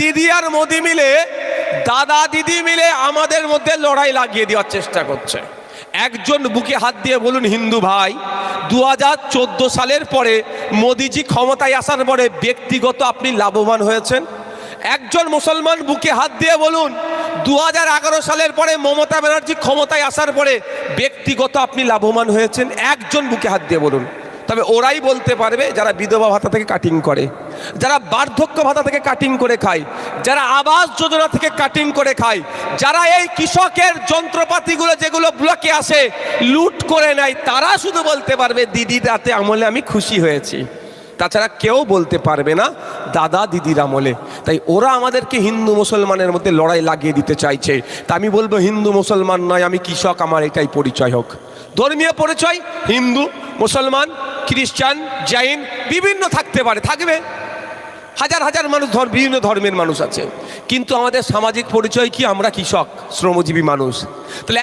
দিদি আর মোদি মিলে, দাদা দিদি মিলে আমাদের মধ্যে লড়াই লাগিয়ে দেওয়ার চেষ্টা করছে। একজন বুকে হাত দিয়ে বলুন, হিন্দু ভাই দু হাজার চোদ্দ সালের পরে মোদিজি ক্ষমতায় আসার পরে ব্যক্তিগত আপনি লাভবান হয়েছেন? একজন মুসলমান বুকে হাত দিয়ে বলুন দু হাজার এগারো সালের পরে মমতা ব্যানার্জি ক্ষমতায় আসার পরে ব্যক্তিগত আপনি লাভবান হয়েছেন? একজন বুকে হাত দিয়ে বলুন। তবে ওরাই বলতে পারবে যারা বিধবা ভাতা থেকে কাটিং করে। যারা বার্ধক্য ভাতা থেকে কাটিং করে খায়, যারা আবাস যোজনা থেকে কাটিং করে খায়, যারা এই কৃষকের যন্ত্রপাতিগুলো যেগুলো ব্লকে আসে লুট করে নেয়, তারা শুধু বলতে পারবে, দিদি রাতে আমলে আমি খুশি হয়েছি। তাছাড়া কেউ বলতে পারবে না, দাদা, দিদির আমলে। তাই ওরা আমাদেরকে হিন্দু মুসলমানের মধ্যে লড়াই লাগিয়ে দিতে চাইছে। তা আমি বলব, হিন্দু মুসলমান নয়, আমি কৃষক, আমার এটাই পরিচয় হোক। ধর্মীয় পরিচয়, হিন্দু, মুসলমান খ্রিস্টান জৈন বিভিন্ন থাকতে পারে, থাকবে। হাজার হাজার মানুষ ধর, বিভিন্ন ধর্মের মানুষ আছে। কিন্তু আমাদের সামাজিক পরিচয় কি? আমরা কৃষক, শ্রমজীবী মানুষ। তাহলে